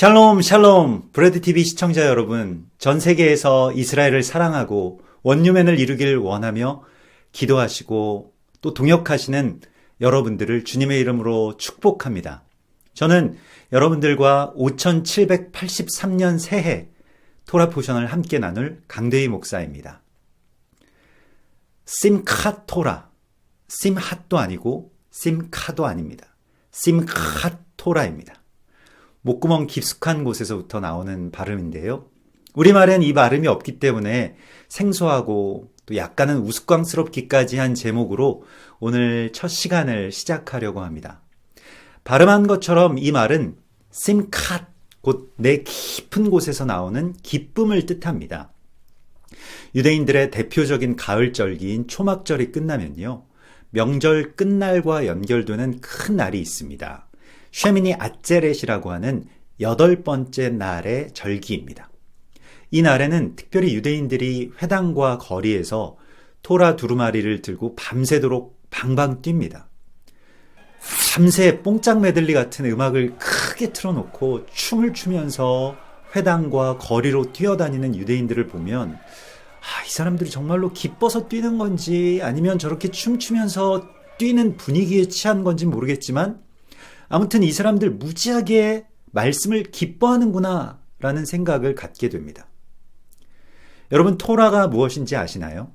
샬롬, 샬롬, 브레드TV 시청자 여러분, 전 세계에서 이스라엘을 사랑하고 원유맨을 이루길 원하며 기도하시고 또 동역하시는 여러분들을 주님의 이름으로 축복합니다. 저는 여러분들과 5783년 새해 토라 포션을 함께 나눌 강대희 목사입니다. 심카 토라, 심핫도 아니고 심카도 아닙니다. 심카 토라입니다. 목구멍 깊숙한 곳에서부터 나오는 발음인데요. 우리말엔 이 발음이 없기 때문에 생소하고 또 약간은 우스꽝스럽기까지 한 제목으로 오늘 첫 시간을 시작하려고 합니다. 발음한 것처럼 이 말은 심캇, 곧 내 깊은 곳에서 나오는 기쁨을 뜻합니다. 유대인들의 대표적인 가을절기인 초막절이 끝나면요. 명절 끝날과 연결되는 큰 날이 있습니다. 쉐미니 아제렛이라고 하는 여덟 번째 날의 절기입니다. 이 날에는 특별히 유대인들이 회당과 거리에서 토라 두루마리를 들고 밤새도록 방방 뜁니다. 밤새 뽕짝 메들리 같은 음악을 크게 틀어놓고 춤을 추면서 회당과 거리로 뛰어다니는 유대인들을 보면 아, 이 사람들이 정말로 기뻐서 뛰는 건지 아니면 저렇게 춤추면서 뛰는 분위기에 취한 건지 모르겠지만 아무튼 이 사람들 무지하게 말씀을 기뻐하는구나 라는 생각을 갖게 됩니다. 여러분, 토라가 무엇인지 아시나요?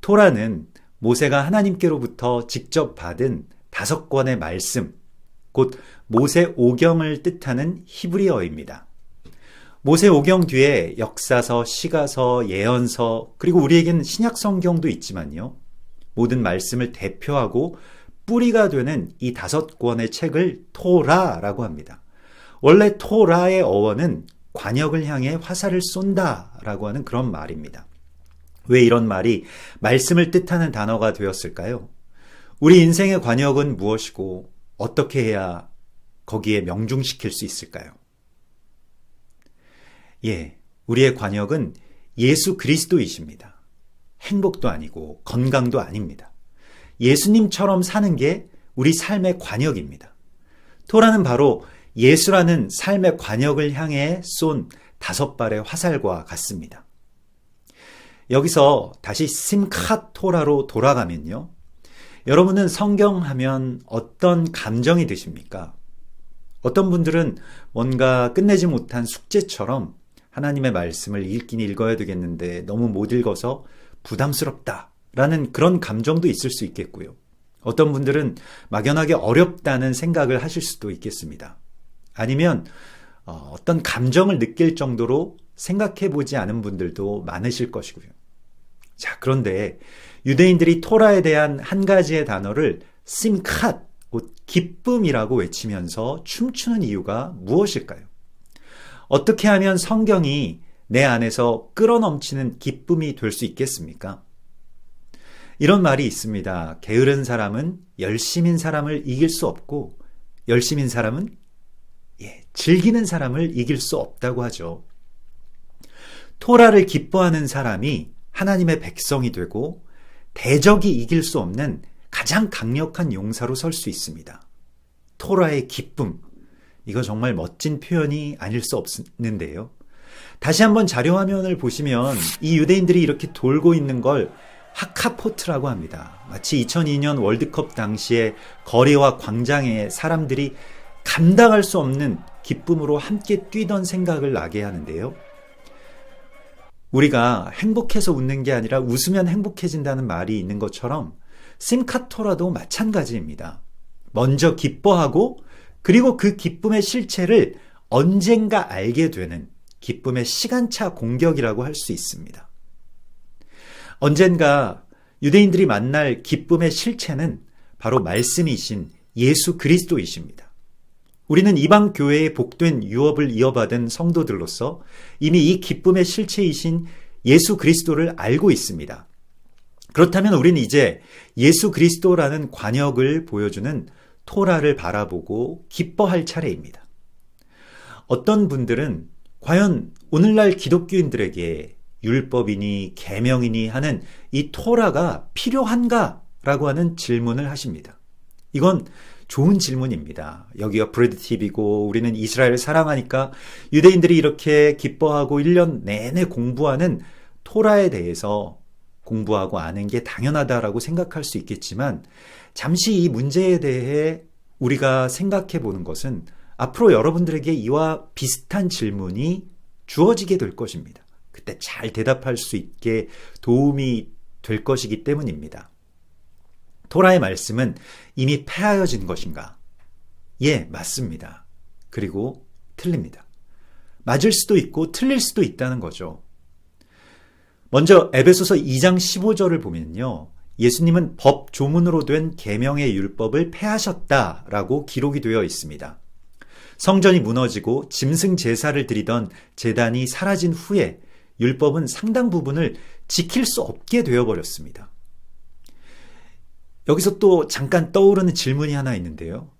토라는 모세가 하나님께로부터 직접 받은 다섯 권의 말씀, 곧 모세 오경을 뜻하는 히브리어입니다. 모세 오경 뒤에 역사서, 시가서, 예언서, 그리고 우리에게는 신약 성경도 있지만요. 모든 말씀을 대표하고 뿌리가 되는 이 다섯 권의 책을 토라라고 합니다. 원래 토라의 어원은 관역을 향해 화살을 쏜다라고 하는 그런 말입니다. 왜 이런 말이 말씀을 뜻하는 단어가 되었을까요? 우리 인생의 관역은 무엇이고 어떻게 해야 거기에 명중시킬 수 있을까요? 예, 우리의 관역은 예수 그리스도이십니다. 행복도 아니고 건강도 아닙니다. 예수님처럼 사는 게 우리 삶의 관역입니다. 토라는 바로 예수라는 삶의 관역을 향해 쏜 다섯 발의 화살과 같습니다. 여기서 다시 심카토라로 돌아가면요. 여러분은 성경 하면 어떤 감정이 드십니까? 어떤 분들은 뭔가 끝내지 못한 숙제처럼 하나님의 말씀을 읽긴 읽어야 되겠는데 너무 못 읽어서 부담스럽다. 라는 그런 감정도 있을 수 있겠고요. 어떤 분들은 막연하게 어렵다는 생각을 하실 수도 있겠습니다. 아니면 어, 어떤 감정을 느낄 정도로 생각해 보지 않은 분들도 많으실 것이고요. 자, 그런데 유대인들이 토라에 대한 한 가지의 단어를 심캇, 곧 기쁨이라고 외치면서 춤추는 이유가 무엇일까요? 어떻게 하면 성경이 내 안에서 끌어넘치는 기쁨이 될 수 있겠습니까? 이런 말이 있습니다. 게으른 사람은 열심인 사람을 이길 수 없고 열심인 사람은 예, 즐기는 사람을 이길 수 없다고 하죠. 토라를 기뻐하는 사람이 하나님의 백성이 되고 대적이 이길 수 없는 가장 강력한 용사로 설 수 있습니다. 토라의 기쁨. 이거 정말 멋진 표현이 아닐 수 없는데요. 다시 한번 자료 화면을 보시면 이 유대인들이 이렇게 돌고 있는 걸 하카포트라고 합니다. 마치 2002년 월드컵 당시에 거리와 광장에 사람들이 감당할 수 없는 기쁨으로 함께 뛰던 생각을 나게 하는데요. 우리가 행복해서 웃는 게 아니라 웃으면 행복해진다는 말이 있는 것처럼 심카토라도 마찬가지입니다. 먼저 기뻐하고 그리고 그 기쁨의 실체를 언젠가 알게 되는 기쁨의 시간차 공격이라고 할 수 있습니다. 언젠가 유대인들이 만날 기쁨의 실체는 바로 말씀이신 예수 그리스도이십니다. 우리는 이방 교회의 복된 유업을 이어받은 성도들로서 이미 이 기쁨의 실체이신 예수 그리스도를 알고 있습니다. 그렇다면 우리는 이제 예수 그리스도라는 관역을 보여주는 토라를 바라보고 기뻐할 차례입니다. 어떤 분들은 과연 오늘날 기독교인들에게 율법이니 계명이니 하는 이 토라가 필요한가라고 하는 질문을 하십니다. 이건 좋은 질문입니다. 여기가 브레드 TV고 우리는 이스라엘을 사랑하니까 유대인들이 이렇게 기뻐하고 1년 내내 공부하는 토라에 대해서 공부하고 아는 게 당연하다라고 생각할 수 있겠지만 잠시 이 문제에 대해 우리가 생각해 보는 것은 앞으로 여러분들에게 이와 비슷한 질문이 주어지게 될 것입니다. 그때 잘 대답할 수 있게 도움이 될 것이기 때문입니다. 토라의 말씀은 이미 폐하여진 것인가? 예, 맞습니다. 그리고 틀립니다. 맞을 수도 있고 틀릴 수도 있다는 거죠. 먼저 에베소서 2장 15절을 보면요. 예수님은 법 조문으로 된 계명의 율법을 폐하셨다라고 기록이 되어 있습니다. 성전이 무너지고 짐승 제사를 드리던 제단이 사라진 후에 율법은 상당 부분을 지킬 수 없게 되어 버렸습니다. 여기서 또 잠깐 떠오르는 질문이 하나 있는데요.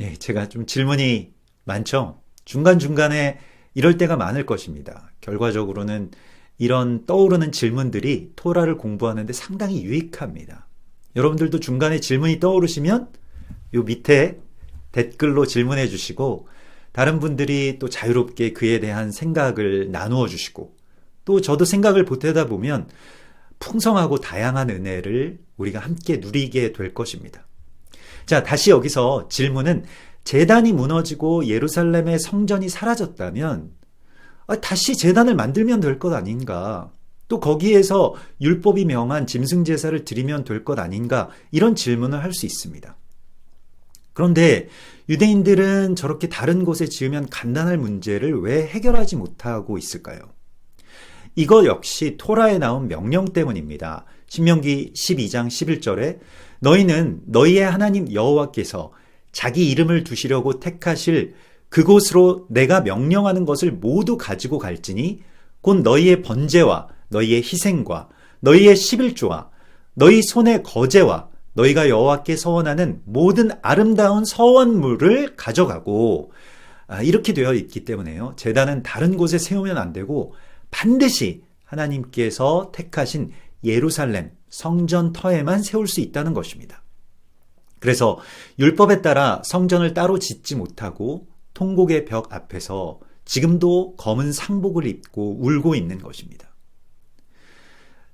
예, 제가 좀 질문이 많죠? 중간중간에 이럴 때가 많을 것입니다. 결과적으로는 이런 떠오르는 질문들이 토라를 공부하는데 상당히 유익합니다. 여러분들도 중간에 질문이 떠오르시면 요 밑에 댓글로 질문해 주시고 다른 분들이 또 자유롭게 그에 대한 생각을 나누어 주시고 또 저도 생각을 보태다 보면 풍성하고 다양한 은혜를 우리가 함께 누리게 될 것입니다. 자, 다시 여기서 질문은 재단이 무너지고 예루살렘의 성전이 사라졌다면 아, 다시 재단을 만들면 될 것 아닌가? 또 거기에서 율법이 명한 짐승 제사를 드리면 될 것 아닌가? 이런 질문을 할 수 있습니다. 그런데 유대인들은 저렇게 다른 곳에 지으면 간단할 문제를 왜 해결하지 못하고 있을까요? 이거 역시 토라에 나온 명령 때문입니다. 신명기 12장 11절에 너희는 너희의 하나님 여호와께서 자기 이름을 두시려고 택하실 그곳으로 내가 명령하는 것을 모두 가지고 갈지니 곧 너희의 번제와 너희의 희생과 너희의 11조와 너희 손의 거제와 너희가 여호와께 서원하는 모든 아름다운 서원물을 가져가고 아, 이렇게 되어 있기 때문에요. 재단은 다른 곳에 세우면 안 되고 반드시 하나님께서 택하신 예루살렘 성전 터에만 세울 수 있다는 것입니다. 그래서 율법에 따라 성전을 따로 짓지 못하고 통곡의 벽 앞에서 지금도 검은 상복을 입고 울고 있는 것입니다.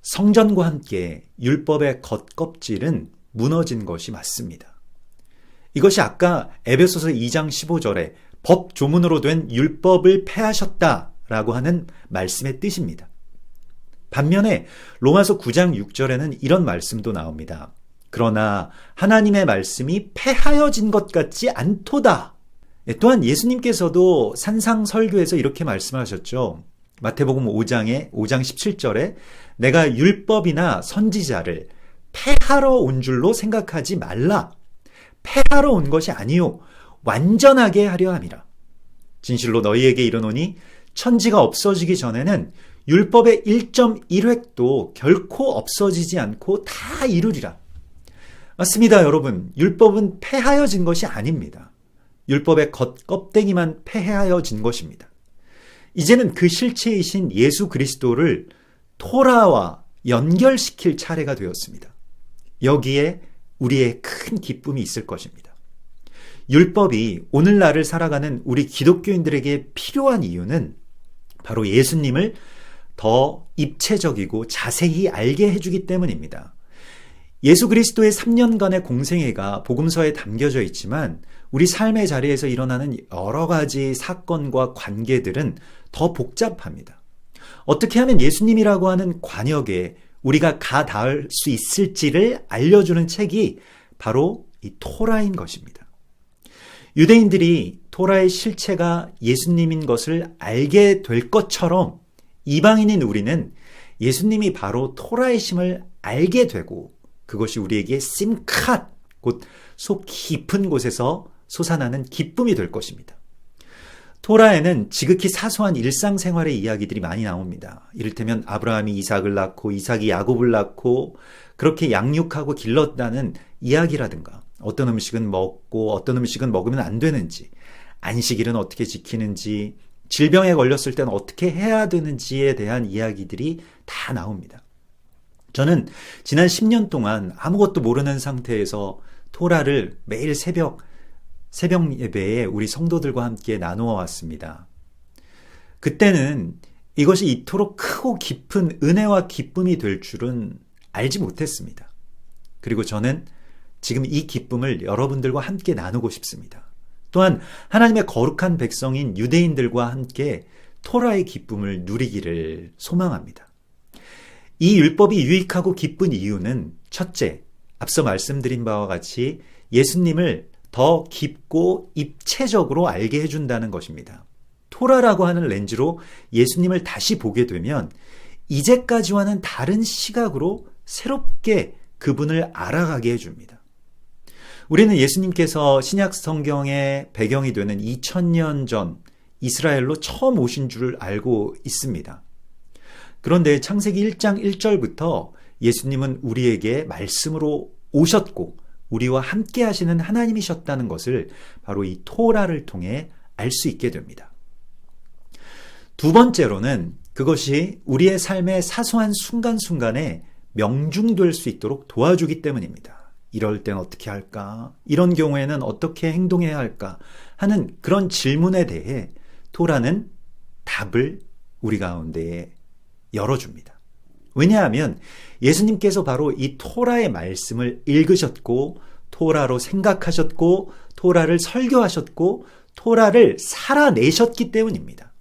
성전과 함께 율법의 겉껍질은 무너진 것이 맞습니다. 이것이 아까 에베소서 2장 15절에 법 조문으로 된 율법을 폐하셨다 라고 하는 말씀의 뜻입니다. 반면에 로마서 9장 6절에는 이런 말씀도 나옵니다. 그러나 하나님의 말씀이 폐하여진 것 같지 않도다. 예, 또한 예수님께서도 산상 설교에서 이렇게 말씀하셨죠. 마태복음 5장에 5장 17절에 내가 율법이나 선지자를 폐하러 온 줄로 생각하지 말라. 폐하러 온 것이 아니요 완전하게 하려 함이라. 진실로 너희에게 이르노니 천지가 없어지기 전에는 율법의 1.1획도 결코 없어지지 않고 다 이루리라. 맞습니다, 여러분. 율법은 폐하여진 것이 아닙니다. 율법의 겉껍데기만 폐하여진 것입니다. 이제는 그 실체이신 예수 그리스도를 토라와 연결시킬 차례가 되었습니다. 여기에 우리의 큰 기쁨이 있을 것입니다. 율법이 오늘날을 살아가는 우리 기독교인들에게 필요한 이유는 바로 예수님을 더 입체적이고 자세히 알게 해주기 때문입니다. 예수 그리스도의 3년간의 공생애가 복음서에 담겨져 있지만 우리 삶의 자리에서 일어나는 여러 가지 사건과 관계들은 더 복잡합니다. 어떻게 하면 예수님이라고 하는 관역에 우리가 가 닿을 수 있을지를 알려주는 책이 바로 이 토라인 것입니다. 유대인들이 토라의 실체가 예수님인 것을 알게 될 것처럼 이방인인 우리는 예수님이 바로 토라의 심을 알게 되고 그것이 우리에게 심캇 곧 속 깊은 곳에서 솟아나는 기쁨이 될 것입니다. 토라에는 지극히 사소한 일상생활의 이야기들이 많이 나옵니다. 이를테면 아브라함이 이삭을 낳고 이삭이 야곱을 낳고 그렇게 양육하고 길렀다는 이야기라든가 어떤 음식은 먹고 어떤 음식은 먹으면 안 되는지 안식일은 어떻게 지키는지 질병에 걸렸을 때는 어떻게 해야 되는지에 대한 이야기들이 다 나옵니다. 저는 지난 10년 동안 아무것도 모르는 상태에서 토라를 매일 새벽 새벽 예배에 우리 성도들과 함께 나누어 왔습니다. 그때는 이것이 이토록 크고 깊은 은혜와 기쁨이 될 줄은 알지 못했습니다. 그리고 저는 지금 이 기쁨을 여러분들과 함께 나누고 싶습니다. 또한 하나님의 거룩한 백성인 유대인들과 함께 토라의 기쁨을 누리기를 소망합니다. 이 율법이 유익하고 기쁜 이유는 첫째, 앞서 말씀드린 바와 같이 예수님을 더 깊고 입체적으로 알게 해준다는 것입니다. 토라라고 하는 렌즈로 예수님을 다시 보게 되면 이제까지와는 다른 시각으로 새롭게 그분을 알아가게 해줍니다. 우리는 예수님께서 신약 성경의 배경이 되는 2000년 전 이스라엘로 처음 오신 줄 알고 있습니다. 그런데 창세기 1장 1절부터 예수님은 우리에게 말씀으로 오셨고 우리와 함께 하시는 하나님이셨다는 것을 바로 이 토라를 통해 알 수 있게 됩니다. 두 번째로는 그것이 우리의 삶의 사소한 순간순간에 명중될 수 있도록 도와주기 때문입니다. 이럴 땐 어떻게 할까? 이런 경우에는 어떻게 행동해야 할까? 하는 그런 질문에 대해 토라는 답을 우리 가운데에 열어줍니다. 왜냐하면 예수님께서 바로 이 토라의 말씀을 읽으셨고, 토라로 생각하셨고, 토라를 설교하셨고, 토라를 살아내셨기 때문입니다.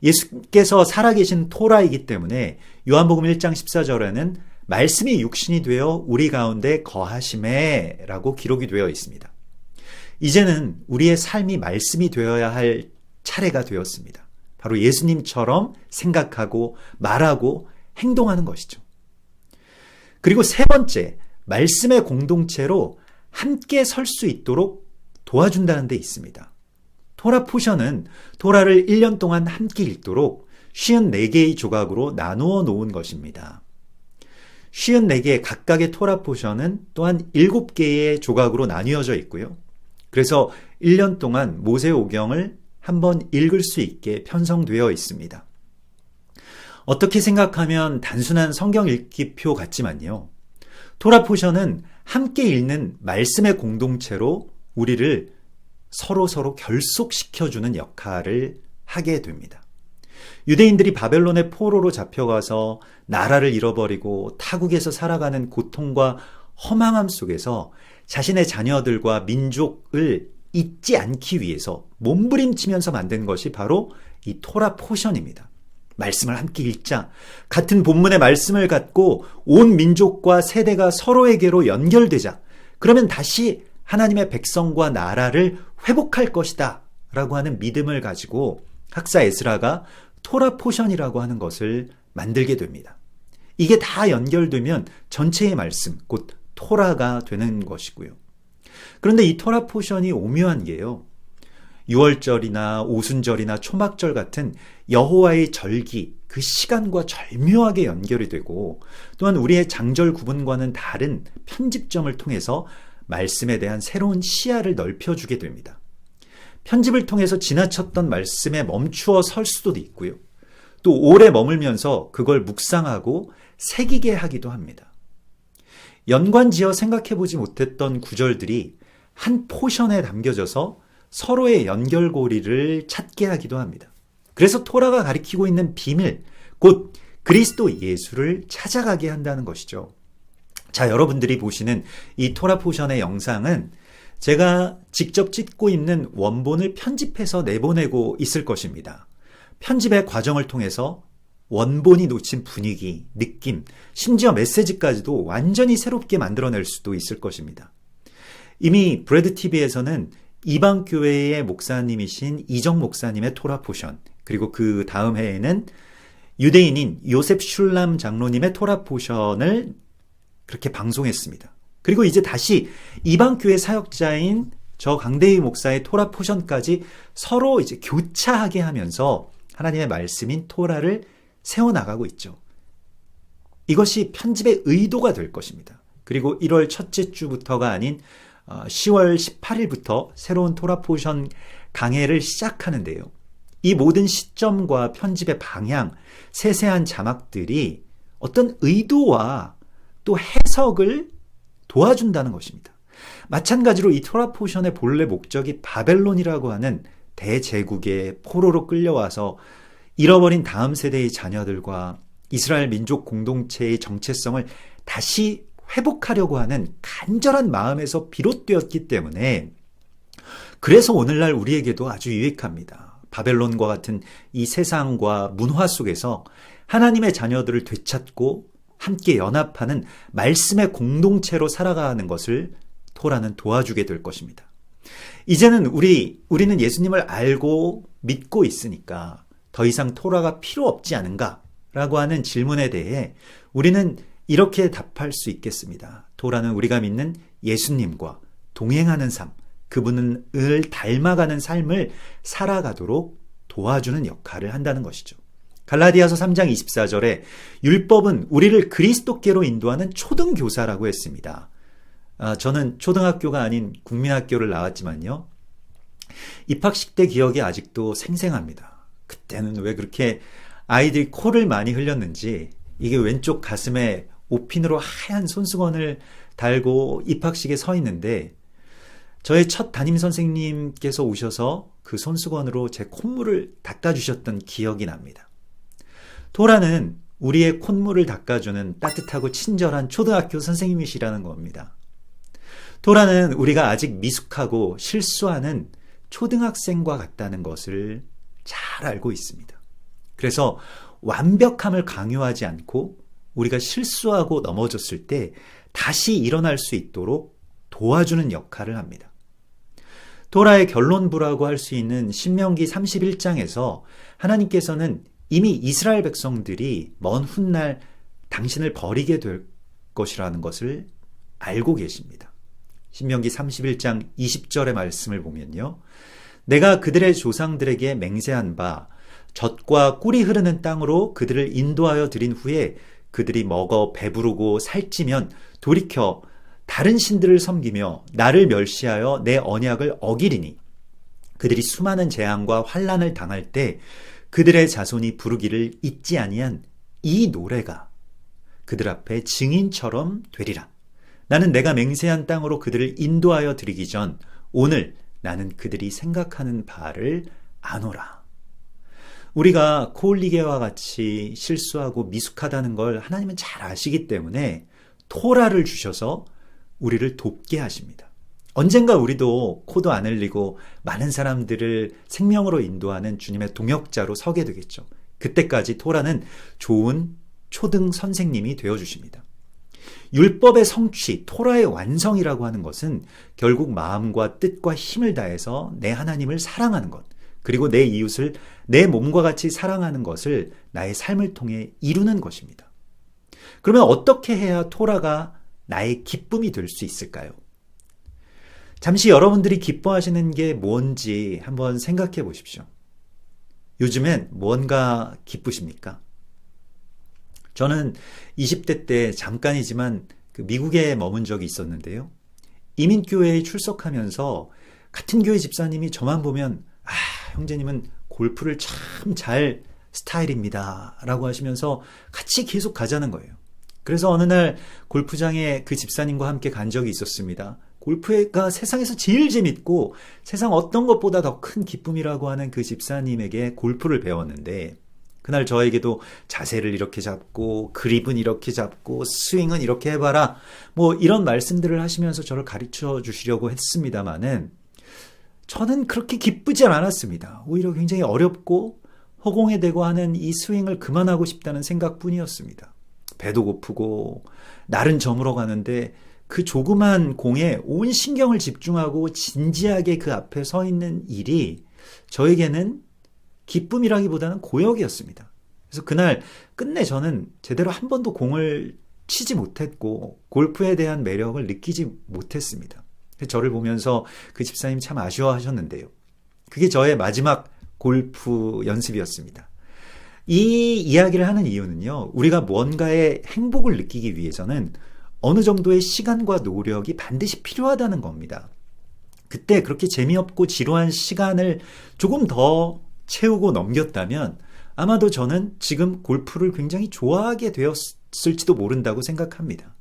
예수께서 살아계신 토라이기 때문에 요한복음 1장 14절에는 말씀이 육신이 되어 우리 가운데 거하심에 라고 기록이 되어 있습니다. 이제는 우리의 삶이 말씀이 되어야 할 차례가 되었습니다. 바로 예수님처럼 생각하고 말하고 행동하는 것이죠. 그리고 세 번째, 말씀의 공동체로 함께 설 수 있도록 도와준다는 데 있습니다. 토라 포션은 토라를 1년 동안 함께 읽도록 54개의 조각으로 나누어 놓은 것입니다. 54개 각각의 토라 포션은 또한 7개의 조각으로 나뉘어져 있고요. 그래서 1년 동안 모세 오경을 한번 읽을 수 있게 편성되어 있습니다. 어떻게 생각하면 단순한 성경 읽기표 같지만요. 토라 포션은 함께 읽는 말씀의 공동체로 우리를 서로 서로 결속시켜주는 역할을 하게 됩니다. 유대인들이 바벨론의 포로로 잡혀가서 나라를 잃어버리고 타국에서 살아가는 고통과 허망함 속에서 자신의 자녀들과 민족을 잊지 않기 위해서 몸부림치면서 만든 것이 바로 이 토라 포션입니다. 말씀을 함께 읽자. 같은 본문의 말씀을 갖고 온 민족과 세대가 서로에게로 연결되자. 그러면 다시 하나님의 백성과 나라를 회복할 것이다. 라고 하는 믿음을 가지고 학사 에스라가 토라 포션이라고 하는 것을 만들게 됩니다. 이게 다 연결되면 전체의 말씀, 곧 토라가 되는 것이고요. 그런데 이 토라 포션이 오묘한 게요. 6월절이나 오순절이나 초막절 같은 여호와의 절기 그 시간과 절묘하게 연결이 되고 또한 우리의 장절 구분과는 다른 편집점을 통해서 말씀에 대한 새로운 시야를 넓혀주게 됩니다. 편집을 통해서 지나쳤던 말씀에 멈추어 설 수도 있고요. 또 오래 머물면서 그걸 묵상하고 새기게 하기도 합니다. 연관지어 생각해보지 못했던 구절들이 한 포션에 담겨져서 서로의 연결고리를 찾게 하기도 합니다. 그래서 토라가 가리키고 있는 비밀, 곧 그리스도 예수를 찾아가게 한다는 것이죠. 자, 여러분들이 보시는 이 토라 포션의 영상은 제가 직접 찍고 있는 원본을 편집해서 내보내고 있을 것입니다. 편집의 과정을 통해서 원본이 놓친 분위기, 느낌, 심지어 메시지까지도 완전히 새롭게 만들어낼 수도 있을 것입니다. 이미 브레드 TV에서는 이방 교회의 목사님이신 이정 목사님의 토라 포션, 그리고 그 다음 해에는 유대인인 요셉 슐람 장로님의 토라 포션을 그렇게 방송했습니다. 그리고 이제 다시 이방 교회 사역자인 저 강대희 목사의 토라 포션까지 서로 이제 교차하게 하면서 하나님의 말씀인 토라를 세워 나가고 있죠. 이것이 편집의 의도가 될 것입니다. 그리고 1월 첫째 주부터가 아닌 10월 어, 18일부터 새로운 토라 포션 강해를 시작하는데요. 이 모든 시점과 편집의 방향, 세세한 자막들이 어떤 의도와 또 해석을 도와준다는 것입니다. 마찬가지로 이 토라 포션의 본래 목적이 바벨론이라고 하는 대제국의 포로로 끌려와서 잃어버린 다음 세대의 자녀들과 이스라엘 민족 공동체의 정체성을 다시 회복하려고 하는 간절한 마음에서 비롯되었기 때문에 그래서 오늘날 우리에게도 아주 유익합니다. 바벨론과 같은 이 세상과 문화 속에서 하나님의 자녀들을 되찾고 함께 연합하는 말씀의 공동체로 살아가는 것을 토라는 도와주게 될 것입니다. 이제는 우리, 우리는 예수님을 알고 믿고 있으니까 더 이상 토라가 필요 없지 않은가? 라고 하는 질문에 대해 우리는 이렇게 답할 수 있겠습니다. 토라는 우리가 믿는 예수님과 동행하는 삶, 그분을 닮아가는 삶을 살아가도록 도와주는 역할을 한다는 것이죠. 갈라디아서 3장 24절에 율법은 우리를 그리스도께로 인도하는 초등교사라고 했습니다. 아, 저는 초등학교가 아닌 국민학교를 나왔지만요. 입학식 때 기억이 아직도 생생합니다. 그때는 왜 그렇게 아이들이 코를 많이 흘렸는지 이게 왼쪽 가슴에 옷핀으로 하얀 손수건을 달고 입학식에 서 있는데 저의 첫 담임 선생님께서 오셔서 그 손수건으로 제 콧물을 닦아주셨던 기억이 납니다. 토라는 우리의 콧물을 닦아주는 따뜻하고 친절한 초등학교 선생님이시라는 겁니다. 토라는 우리가 아직 미숙하고 실수하는 초등학생과 같다는 것을 잘 알고 있습니다. 그래서 완벽함을 강요하지 않고 우리가 실수하고 넘어졌을 때 다시 일어날 수 있도록 도와주는 역할을 합니다. 토라의 결론부라고 할 수 있는 신명기 31장에서 하나님께서는 이미 이스라엘 백성들이 먼 훗날 당신을 버리게 될 것이라는 것을 알고 계십니다. 신명기 31장 20절의 말씀을 보면요. 내가 그들의 조상들에게 맹세한 바 젖과 꿀이 흐르는 땅으로 그들을 인도하여 드린 후에 그들이 먹어 배부르고 살찌면 돌이켜 다른 신들을 섬기며 나를 멸시하여 내 언약을 어기리니 그들이 수많은 재앙과 환란을 당할 때 그들의 자손이 부르기를 잊지 아니한 이 노래가 그들 앞에 증인처럼 되리라. 나는 내가 맹세한 땅으로 그들을 인도하여 드리기 전 오늘 나는 그들이 생각하는 바를 아노라. 우리가 코올리게와 같이 실수하고 미숙하다는 걸 하나님은 잘 아시기 때문에 토라를 주셔서 우리를 돕게 하십니다. 언젠가 우리도 코도 안 흘리고 많은 사람들을 생명으로 인도하는 주님의 동역자로 서게 되겠죠. 그때까지 토라는 좋은 초등 선생님이 되어 주십니다. 율법의 성취, 토라의 완성이라고 하는 것은 결국 마음과 뜻과 힘을 다해서 내 하나님을 사랑하는 것, 그리고 내 이웃을 내 몸과 같이 사랑하는 것을 나의 삶을 통해 이루는 것입니다. 그러면 어떻게 해야 토라가 나의 기쁨이 될 수 있을까요? 잠시 여러분들이 기뻐하시는 게 뭔지 한번 생각해 보십시오. 요즘엔 뭔가 기쁘십니까? 저는 20대 때 잠깐이지만 그 미국에 머문 적이 있었는데요. 이민교회에 출석하면서 같은 교회 집사님이 저만 보면, 아, 형제님은 골프를 참 잘 스타일입니다. 라고 하시면서 같이 계속 가자는 거예요. 그래서 어느 날 골프장에 그 집사님과 함께 간 적이 있었습니다. 골프가 세상에서 제일 재밌고 세상 어떤 것보다 더 큰 기쁨이라고 하는 그 집사님에게 골프를 배웠는데 그날 저에게도 자세를 이렇게 잡고 그립은 이렇게 잡고 스윙은 이렇게 해봐라 뭐 이런 말씀들을 하시면서 저를 가르쳐 주시려고 했습니다마는 저는 그렇게 기쁘지 않았습니다. 오히려 굉장히 어렵고 허공에 대고 하는 이 스윙을 그만하고 싶다는 생각뿐이었습니다. 배도 고프고 날은 저물어 가는데 그 조그만 공에 온 신경을 집중하고 진지하게 그 앞에 서 있는 일이 저에게는 기쁨이라기보다는 고역이었습니다. 그래서 그날 끝내 저는 제대로 한 번도 공을 치지 못했고 골프에 대한 매력을 느끼지 못했습니다. 저를 보면서 그 집사님 참 아쉬워하셨는데요. 그게 저의 마지막 골프 연습이었습니다. 이 이야기를 하는 이유는요, 우리가 뭔가의 행복을 느끼기 위해서는 어느 정도의 시간과 노력이 반드시 필요하다는 겁니다. 그때 그렇게 재미없고 지루한 시간을 조금 더 채우고 넘겼다면 아마도 저는 지금 골프를 굉장히 좋아하게 되었을지도 모른다고 생각합니다.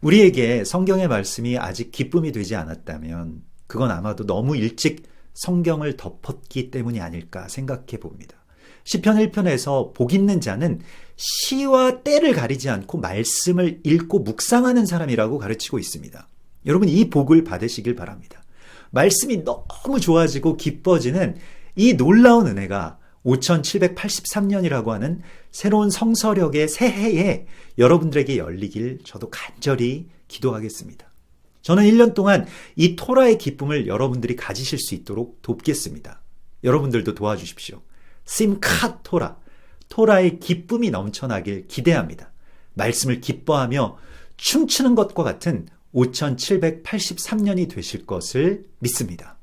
우리에게 성경의 말씀이 아직 기쁨이 되지 않았다면 그건 아마도 너무 일찍 성경을 덮었기 때문이 아닐까 생각해 봅니다. 시편 1편에서 복 있는 자는 시와 때를 가리지 않고 말씀을 읽고 묵상하는 사람이라고 가르치고 있습니다. 여러분 이 복을 받으시길 바랍니다. 말씀이 너무 좋아지고 기뻐지는 이 놀라운 은혜가 5783년이라고 하는 새로운 성서력의 새해에 여러분들에게 열리길 저도 간절히 기도하겠습니다. 저는 1년 동안 이 토라의 기쁨을 여러분들이 가지실 수 있도록 돕겠습니다. 여러분들도 도와주십시오. 심카 토라. 토라의 기쁨이 넘쳐나길 기대합니다. 말씀을 기뻐하며 춤추는 것과 같은 5783년이 되실 것을 믿습니다.